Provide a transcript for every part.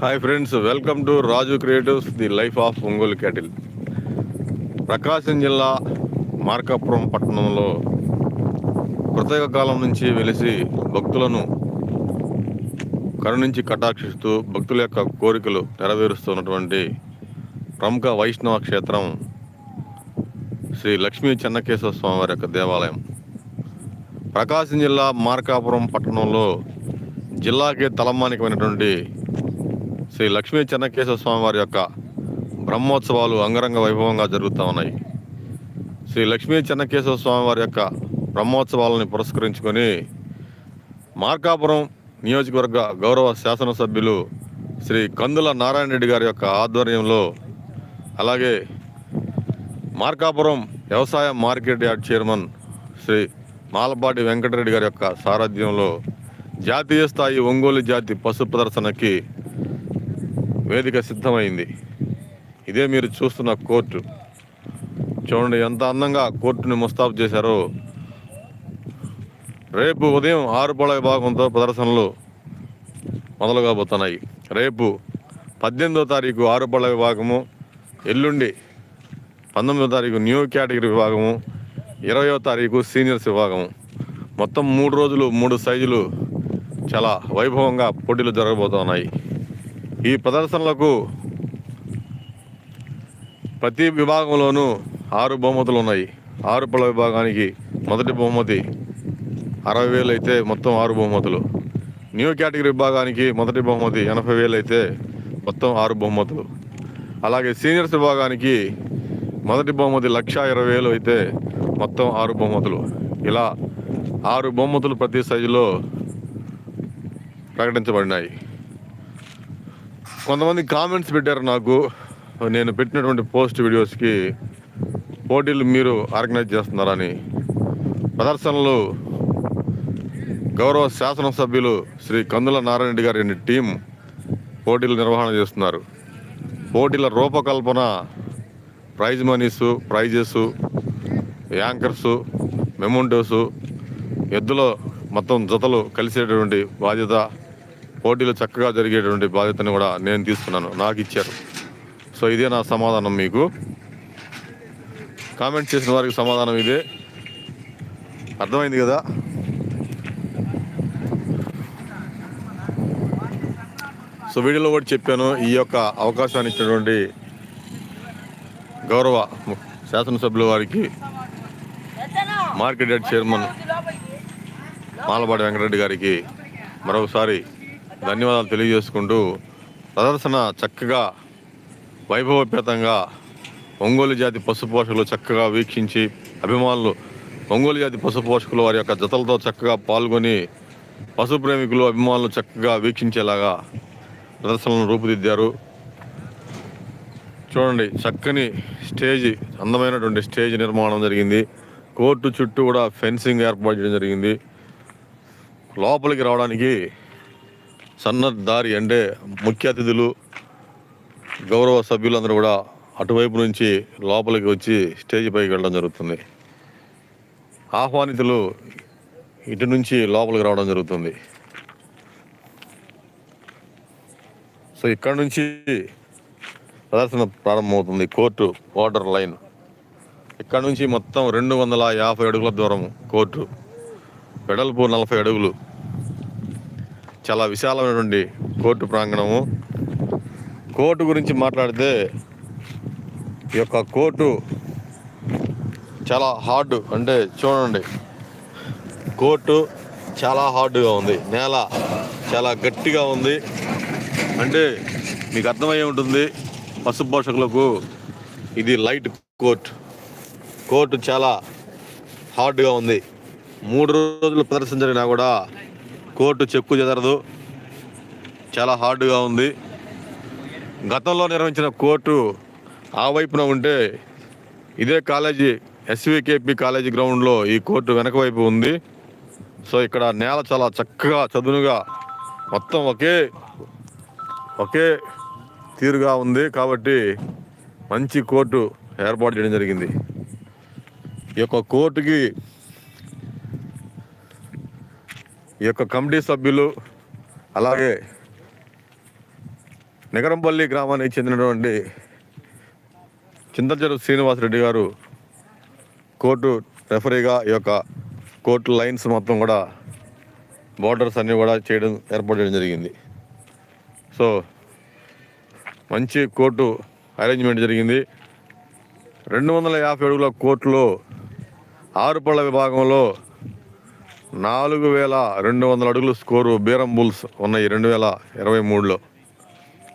Hi friends welcome to Raju creatives the life of Ongole cattle Prakasam జిల్లా మార్కాపురం పట్టణంలో ప్రత్యేక కాలం నుంచి వెలిసి భక్తులను కరుణించి కటాక్షిస్తూ భక్తుల యొక్క కోరికలు నెరవేరుస్తున్నటువంటి ప్రముఖ వైష్ణవ క్షేత్రం శ్రీ లక్ష్మీ చెన్నకేశ్వర స్వామివారి యొక్క దేవాలయం. ప్రకాశం జిల్లా మార్కాపురం పట్టణంలో జిల్లాకి తలమానికమైనటువంటి శ్రీ లక్ష్మీ చెన్నకేశ్వర స్వామి వారి యొక్క బ్రహ్మోత్సవాలు అంగరంగ వైభవంగా జరుగుతూ ఉన్నాయి. శ్రీ లక్ష్మీ చెన్నకేశ్వర స్వామి వారి యొక్క బ్రహ్మోత్సవాలను పురస్కరించుకొని మార్కాపురం నియోజకవర్గ గౌరవ శాసనసభ్యులు శ్రీ కందుల నారాయణ రెడ్డి గారి యొక్క ఆధ్వర్యంలో అలాగే మార్కాపురం వ్యవసాయ market yard chairman Shri Malapati Venkatareddy గారి యొక్క సారథ్యంలో జాతీయ స్థాయి ఒంగోలు జాతి పశు ప్రదర్శనకి వేదిక సిద్ధమైంది. ఇదే మీరు చూస్తున్న కోర్టు. చూడండి ఎంత అందంగా కోర్టుని ముస్తాబు చేశారో. రేపు ఉదయం ఆరు పొల విభాగంతో ప్రదర్శనలు మొదలు కాబోతున్నాయి. రేపు పద్దెనిమిదో తారీఖు ఆరు పొల విభాగము ఎల్లుండి పంతొమ్మిదో తారీఖు న్యూ కేటగిరీ విభాగము ఇరవయో తారీఖు సీనియర్స్ విభాగము. మొత్తం మూడు రోజులు మూడు సైజులు చాలా వైభవంగా పోటీలు జరగబోతున్నాయి. ఈ ప్రదర్శనలకు ప్రతి విభాగంలోనూ ఆరు బహుమతులు ఉన్నాయి. ఆరు పళ్ళ విభాగానికి మొదటి బహుమతి అరవై వేలు అయితే మొత్తం ఆరు బహుమతులు. న్యూ కేటగిరీ విభాగానికి మొదటి బహుమతి ఎనభై వేలు అయితే మొత్తం ఆరు బహుమతులు. అలాగే సీనియర్స్ విభాగానికి మొదటి బహుమతి లక్ష ఇరవై వేలు అయితే మొత్తం ఆరు బహుమతులు. ఇలా ఆరు బహుమతులు ప్రతి సైజులో ప్రకటించబడినాయి. కొంతమంది కామెంట్స్ పెట్టారు నాకు. నేను పెట్టినటువంటి పోస్ట్ వీడియోస్కి పోటీలు మీరు ఆర్గనైజ్ చేస్తున్నారని. ప్రదర్శనలు గౌరవ శాసనసభ్యులు శ్రీ కందుల నారాయణ గారి టీం పోటీలు నిర్వహణ చేస్తున్నారు. పోటీల రూపకల్పన ప్రైజ్ మనీస్ ప్రైజెస్ యాంకర్సు మెమోంటోసు ఎద్దులో మొత్తం జతలు కలిసేటటువంటి బాధ్యత పోటీలు చక్కగా జరిగేటువంటి బాధ్యతను కూడా నేను తీసుకున్నాను. నాకు ఇచ్చారు. సో ఇదే నా సమాధానం మీకు. కామెంట్ చేసిన వారికి సమాధానం ఇదే. అర్థమైంది కదా? సో వీడియోలో కూడా చెప్పాను ఈ యొక్క అవకాశాన్ని ఇచ్చినటువంటి గౌరవ శాసనసభ్యుల వారికి market yard chairman Malapati Venkatareddy గారికి మరొకసారి ధన్యవాదాలు తెలియజేసుకుంటూ ప్రదర్శన చక్కగా వైభవోపేతంగా ఒంగోలు జాతి పశు పోషకులు చక్కగా వీక్షించి అభిమానులు ఒంగోలు జాతి పశు పోషకులు వారి యొక్క జతలతో చక్కగా పాల్గొని పశు ప్రేమికులు అభిమానులు చక్కగా వీక్షించేలాగా ప్రదర్శనలను రూపుదిద్దారు. చూడండి చక్కని స్టేజ్ అందమైనటువంటి స్టేజ్ నిర్మాణం జరిగింది. కోర్టు చుట్టూ కూడా ఫెన్సింగ్ ఏర్పాటు చేయడం జరిగింది. లోపలికి రావడానికి సన్న దారి అంటే ముఖ్య అతిథులు గౌరవ సభ్యులందరూ కూడా అటువైపు నుంచి లోపలికి వచ్చి స్టేజ్ పైకి వెళ్ళడం జరుగుతుంది. ఆహ్వానితులు ఇటు నుంచి లోపలికి రావడం జరుగుతుంది. సో ఇక్కడ నుంచి ప్రదర్శన ప్రారంభమవుతుంది కోర్టు వాటర్ లైన్. ఇక్కడ నుంచి మొత్తం రెండు వందల యాభై అడుగుల దూరం కోర్టు. వెడల్పు నలభై అడుగులు. చాలా విశాలమైనటువంటి కోర్టు ప్రాంగణము. కోర్టు గురించి మాట్లాడితే ఈ యొక్క కోర్టు చాలా హార్డ్ అంటే చూడండి. కోర్టు చాలా హార్డ్గా ఉంది. నేల చాలా గట్టిగా ఉంది. అంటే మీకు అర్థమయ్యే ఉంటుంది పశు పోషకులకు ఇది లైట్ కోర్ట్. కోర్టు చాలా హార్డ్గా ఉంది. మూడు రోజులు ప్రదర్శన జరిగినా కూడా కోర్టు చెక్కు చెదరదు. చాలా హార్డ్గా ఉంది. గతంలో నిర్వహించిన కోర్టు ఆ వైపున ఉంటే ఇదే కాలేజీ ఎస్వికేపి కాలేజీ గ్రౌండ్లో ఈ కోర్టు వెనక వైపు ఉంది. సో ఇక్కడ నేల చాలా చక్కగా చదునుగా మొత్తం ఒకే ఒకే తీరుగా ఉంది. కాబట్టి మంచి కోర్టు ఏర్పాటు చేయడం జరిగింది. ఈ యొక్క కోర్టుకి ఈ యొక్క కమిటీ సభ్యులు అలాగే నిగరంపల్లి గ్రామానికి చెందినటువంటి చింతచెరు శ్రీనివాసరెడ్డి గారు కోర్టు రెఫరీగా ఈ యొక్క కోర్టు లైన్స్ మొత్తం కూడా బోర్డర్స్ అన్నీ కూడా చేయడం ఏర్పాటు చేయడం జరిగింది. సో మంచి కోర్టు అరేంజ్మెంట్ జరిగింది. రెండు వందల యాభై అడుగుల కోర్టులో ఆరు పళ్ళ విభాగంలో నాలుగు వేల రెండు వందల అడుగులు స్కోరు బీరం బుల్స్ ఉన్నాయి రెండు వేల ఇరవై మూడులో.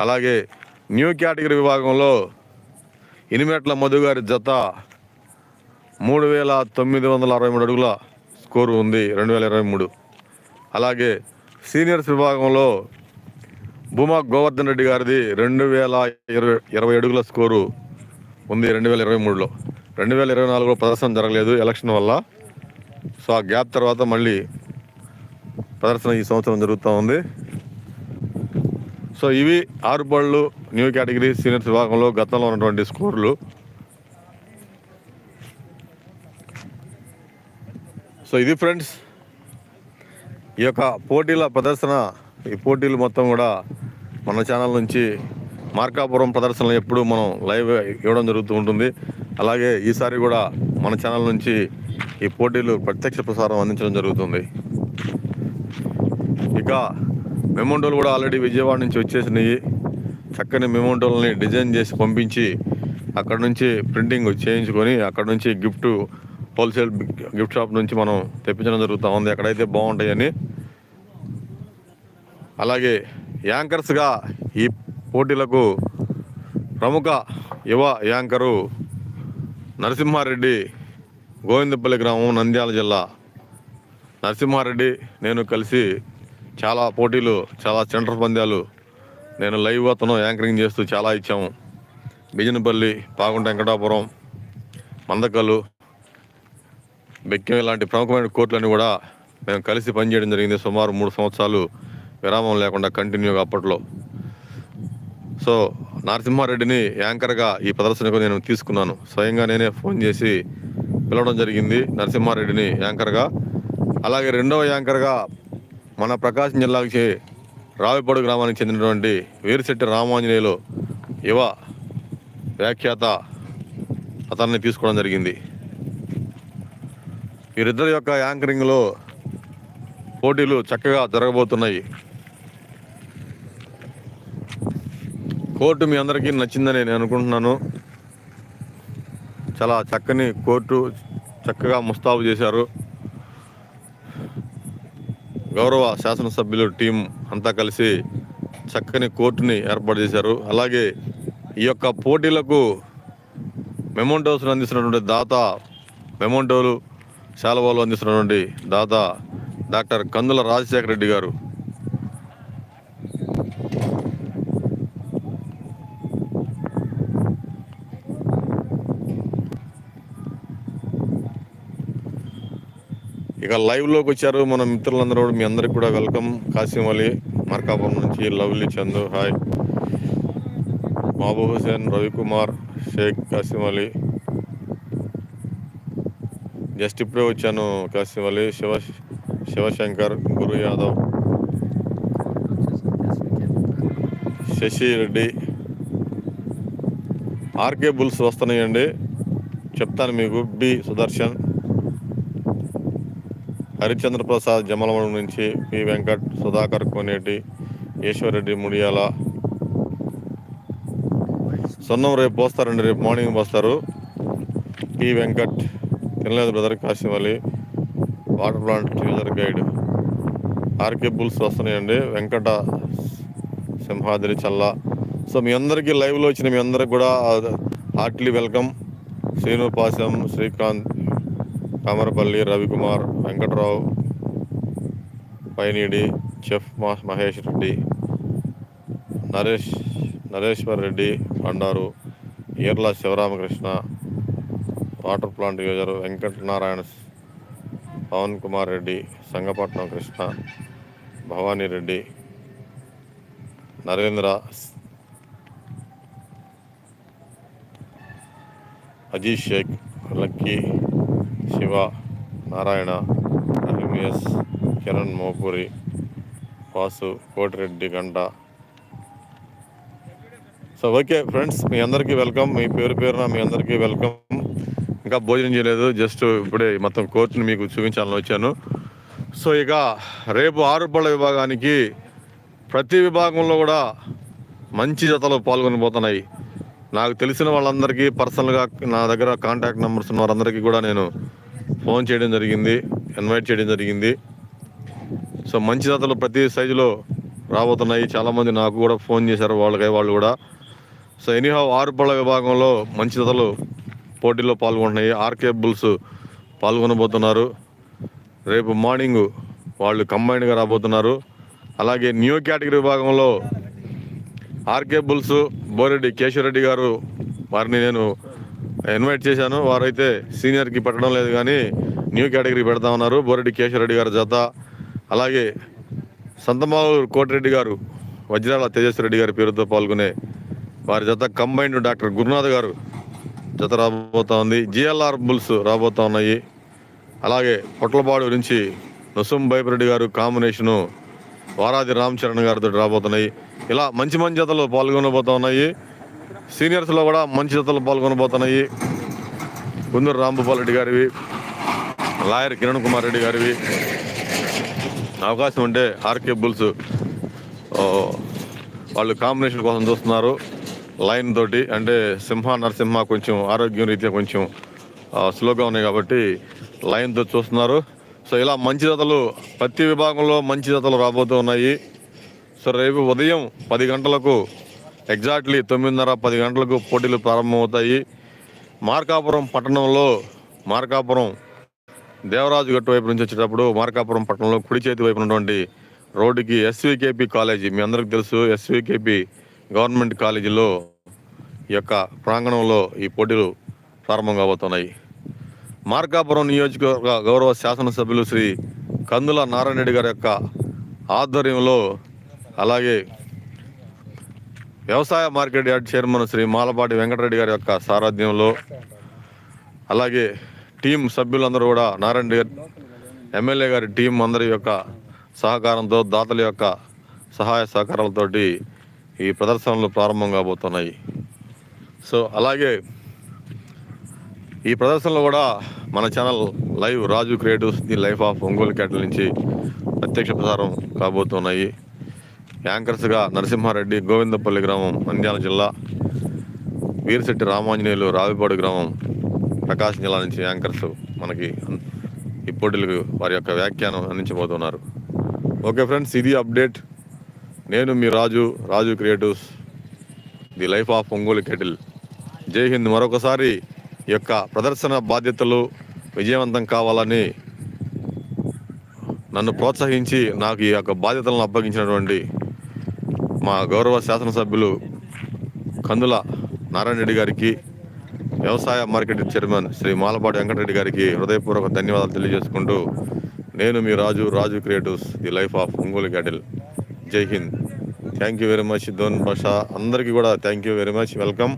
అలాగే న్యూ కేటగిరీ విభాగంలో ఇనిమెట్ల మధు గారి జత మూడు వేల తొమ్మిది వందల అరవై మూడు అడుగుల స్కోరు ఉంది రెండు వేల ఇరవై మూడు. అలాగే సీనియర్స్ విభాగంలో భూమా గోవర్ధన్ రెడ్డి గారిది రెండు వేల ఇరవై ఇరవై అడుగుల స్కోరు ఉంది రెండు వేల ఇరవై మూడులో. రెండు వేల ఇరవై నాలుగులో ప్రదర్శన జరగలేదు. ఎలక్షన్ వల్ల సో ఆ గ్యాప్ తర్వాత మళ్ళీ ప్రదర్శన ఈ సంవత్సరం జరుగుతూ ఉంది. సో ఇవి ఆరు బళ్ళు న్యూ కేటగిరీ సీనియర్స్ విభాగంలో గతంలో ఉన్నటువంటి స్కోర్లు. సో ఇది ఫ్రెండ్స్ ఈ యొక్క పోటీల ప్రదర్శన ఈ పోటీలు మొత్తం కూడా మన ఛానల్ నుంచి మార్కాపురం ప్రదర్శనలు ఎప్పుడు మనం లైవ్ ఇవ్వడం జరుగుతూ ఉంటుంది. అలాగే ఈసారి కూడా మన ఛానల్ నుంచి ఈ పోటీలు ప్రత్యక్ష ప్రసారం అందించడం జరుగుతుంది. ఇక మెమోంటోలు కూడా ఆల్రెడీ విజయవాడ నుంచి వచ్చేసినాయి. చక్కని మెమోంటోల్ని డిజైన్ చేసి పంపించి అక్కడ నుంచి ప్రింటింగ్ చేయించుకొని అక్కడ నుంచి గిఫ్ట్ హోల్సేల్ గిఫ్ట్ షాప్ నుంచి మనం తెప్పించడం జరుగుతూ ఉంది. అక్కడైతే బాగుంటాయని. అలాగే యాంకర్స్గా ఈ పోటీలకు ప్రముఖ యువ యాంకరు నరసింహారెడ్డి గోవిందపల్లి గ్రామం నంద్యాల జిల్లా. నరసింహారెడ్డి నేను కలిసి చాలా పోటీలు చాలా సెంటర్ పందాలు నేను లైవ్ అతను యాంకరింగ్ చేస్తూ చాలా ఇచ్చాము. బిజినపల్లి పాగుంట వెంకటాపురం మందకల్లు బెక్కెం ఇలాంటి ప్రముఖమైన కోర్టులన్నీ కూడా మేము కలిసి పనిచేయడం జరిగింది సుమారు మూడు సంవత్సరాలు విరామం లేకుండా కంటిన్యూగా అప్పట్లో. సో నరసింహారెడ్డిని యాంకర్గా ఈ ప్రదర్శనకు నేను తీసుకున్నాను. స్వయంగా నేనే ఫోన్ చేసి పిలవడం జరిగింది నరసింహారెడ్డిని యాంకర్గా అలాగే రెండవ యాంకర్గా మన ప్రకాశం జిల్లాకి రావిపాడు గ్రామానికి చెందినటువంటి వీరిశెట్టి రామాంజనేయులు యువ వ్యాఖ్యాత అతన్ని తీసుకోవడం జరిగింది. వీరిద్దరి యొక్క యాంకరింగ్లో పోటీలు చక్కగా జరగబోతున్నాయి. కోర్టు మీ అందరికీ నచ్చిందని నేను అనుకుంటున్నాను. చాలా చక్కని కోర్టు చక్కగా ముస్తాబు చేశారు. గౌరవ శాసనసభ్యులు టీం అంతా కలిసి చక్కని కోర్టుని ఏర్పాటు చేశారు. అలాగే ఈ యొక్క పోటీలకు మెమోంటోస్ను అందిస్తున్నటువంటి దాత మెమోంటోలు శాలవాలు అందిస్తున్నటువంటి దాత డాక్టర్ కందుల రాజశేఖర రెడ్డి గారు. ఇక లైవ్లోకి వచ్చారు మన మిత్రులందరూ కూడా మీ అందరికి కూడా వెల్కమ్ కాసిం అలీ మార్కాపురం నుంచి lovely Chandu hi Mahaboob Hussain Ravikumar Shaik Kasim Ali. Just ఇప్పుడే వచ్చాను కాసిం అలీ శివ శివశంకర్ గురు యాదవ్ శశి రెడ్డి. ఆర్కే బుల్స్ వస్తున్నాయండి. చెప్తాను మీకు బి సుదర్శన్. హరిచంద్ర ప్రసాద్ జమలమడు నుంచి పి. వెంకట్ సుధాకర్ కోనేటి ఈశ్వరెడ్డి ముడియాల. సొన్నం రేపు పోస్తారండి రేపు మార్నింగ్ పోస్తారు. పి. వెంకట్ తినలేదు brother Kasim Ali water plant user guide. RK bulls వస్తున్నాయండి వెంకట సింహాద్రి చల్ల. సో మీ అందరికీ లైవ్లో వచ్చిన మీ అందరికి కూడా heartily welcome. Srinu Pasam Srikanth Kamarapalli Ravikumar Venkatrao Painidi chef Mahesh Reddy Naresh Nareshwar Reddy Bandaru Eerla Sivaramakrishna water plant user Venkatanarayana Pavan Kumar Reddy Sangapatnam Krishna Bhavani Reddy Narendra Ajeesh Sheikh Lucky Siva Narayana రహిమియస్ Kiran Mopuri Vasu Kotireddy గంట. So okay friends మీ అందరికీ welcome. మీ పేరు పేరున మీ అందరికీ welcome. ఇంకా భోజనం చేయలేదు just ఇప్పుడే మొత్తం కోర్టుని మీకు చూపించాలని వచ్చాను. సో ఇక రేపు ఆరు పళ్ళ విభాగానికి ప్రతి విభాగంలో కూడా మంచి జతలు పాల్గొనబోతున్నాయి. నాకు తెలిసిన వాళ్ళందరికీ పర్సనల్గా నా దగ్గర కాంటాక్ట్ నెంబర్స్ ఉన్న వారందరికీ కూడా నేను ఫోన్ చేయడం జరిగింది ఇన్వైట్ చేయడం జరిగింది. సో మంచి జాతలు ప్రతి సైజులో రాబోతున్నాయి. చాలామంది నాకు కూడా ఫోన్ చేశారు వాళ్ళకి వాళ్ళు కూడా. సో ఎనీహౌ ఆరు పళ్ళ విభాగంలో మంచి జతలు పోటీలో పాల్గొంటున్నాయి. RK bulls పాల్గొనబోతున్నారు. రేపు మార్నింగ్ వాళ్ళు కంబైన్డ్గా రాబోతున్నారు. అలాగే న్యూ కేటగిరీ విభాగంలో ఆర్కే బుల్స్ బోరెడ్డి కేశవరెడ్డి గారు వారిని నేను ఇన్వైట్ చేశాను. వారైతే సీనియర్కి పెట్టడం లేదు కానీ న్యూ కేటగిరీ పెడతా ఉన్నారు. బోరెడ్డి కేశవరెడ్డి గారి జత. అలాగే సంతమావూరు కోటిరెడ్డి గారు వజ్రాల తేజస్వరెడ్డి గారి పేరుతో పాల్గొనే వారి జత కంబైన్డ్ డాక్టర్ గురునాథ్ గారు జత రాబోతా ఉంది. జిఎల్ఆర్ బుల్స్ రాబోతా ఉన్నాయి. అలాగే పొట్లపాడు నుంచి నొసుం బైపరెడ్డి గారు కాంబినేషను వారాది రామ్ చరణ్ గారితో రాబోతున్నాయి. ఇలా మంచి మంచి జతలు పాల్గొనబోతున్నాయి. సీనియర్స్లో కూడా మంచి జతలు పాల్గొనబోతున్నాయి. కుందూరు రాంభూపాల్ రెడ్డి గారివి లాయర్ కిరణ్ కుమార్ రెడ్డి గారివి. అవకాశం ఉంటే ఆర్కే బుల్స్ వాళ్ళు కాంబినేషన్ కోసం చూస్తున్నారు. లైన్ తోటి అంటే సింహ నరసింహ కొంచెం ఆరోగ్యం రీత్యా కొంచెం స్లోగా ఉన్నాయి కాబట్టి లైన్తో చూస్తున్నారు. సో ఇలా మంచి జతలు ప్రతి విభాగంలో మంచి జతలు రాబోతూ ఉన్నాయి. సో రేపు ఉదయం పది గంటలకు ఎగ్జాక్ట్లీ తొమ్మిదిన్నర పది గంటలకు పోటీలు ప్రారంభమవుతాయి. మార్కాపురం పట్టణంలో మార్కాపురం దేవరాజు గట్టు వైపు నుంచి వచ్చేటప్పుడు మార్కాపురం పట్టణంలో కుడి చేతి వైపు ఉన్నటువంటి రోడ్డుకి ఎస్వికేపి కాలేజీ మీ అందరికి తెలుసు ఎస్వికేపి గవర్నమెంట్ కాలేజీలో ఈ యొక్క ప్రాంగణంలో ఈ పోటీలు ప్రారంభం కాబోతున్నాయి. మార్కాపురం నియోజకవర్గ గౌరవ శాసనసభ్యులు శ్రీ కందుల నారాయణ రెడ్డి గారి యొక్క ఆధ్వర్యంలో అలాగే వ్యవసాయ market yard chairman Shri Malapati Venkatareddy గారి యొక్క సారథ్యంలో అలాగే టీం సభ్యులందరూ కూడా నారాయణ గారి ఎమ్మెల్యే గారి టీం అందరి యొక్క సహకారంతో దాతల యొక్క సహాయ సహకారాలతోటి ఈ ప్రదర్శనలు ప్రారంభం కాబోతున్నాయి. సో అలాగే ఈ ప్రదర్శనలో కూడా మన channel live Raju creatives the life of Ongole cattle నుంచి ప్రత్యక్ష ప్రసారం కాబోతున్నాయి. యాంకర్స్గా నరసింహారెడ్డి గోవిందపల్లి గ్రామం నంద్యాల జిల్లా వీరశెట్టి రామాంజనేయులు రావిపాడు గ్రామం ప్రకాశం జిల్లా నుంచి యాంకర్స్ మనకి ఈ పోటీలకు వారి యొక్క వ్యాఖ్యానం అందించబోతున్నారు. ఓకే ఫ్రెండ్స్ ఇది అప్డేట్. నేను మీ Raju Raju creatives the life of Ongole cattle Jai Hind. మరొకసారి యొక్క ప్రదర్శన బాధ్యతలు విజయవంతం కావాలని నన్ను ప్రోత్సహించి నాకు ఈ యొక్క బాధ్యతలను అప్పగించినటువంటి మా గౌరవ శాసనసభ్యులు కందుల నారాయణ రెడ్డి గారికి వ్యవసాయ మార్కెట్ చైర్మన్ శ్రీ మాలపాటి వెంకటరెడ్డి గారికి హృదయపూర్వక ధన్యవాదాలు తెలియజేసుకుంటూ నేను మీ Raju Raju creatives the life of Ongole cattle. Jai Hind. Thank you very much Dhone Basha అందరికీ కూడా thank you very much. Welcome.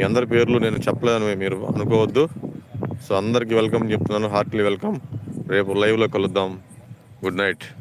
మీ అందరి పేర్లు నేను చెప్పలేదని మీరు అనుకోవద్దు. సో అందరికీ వెల్కమ్ చెప్తున్నాను. Heartily welcome. రేపు లైవ్లో కలుద్దాం. Good night.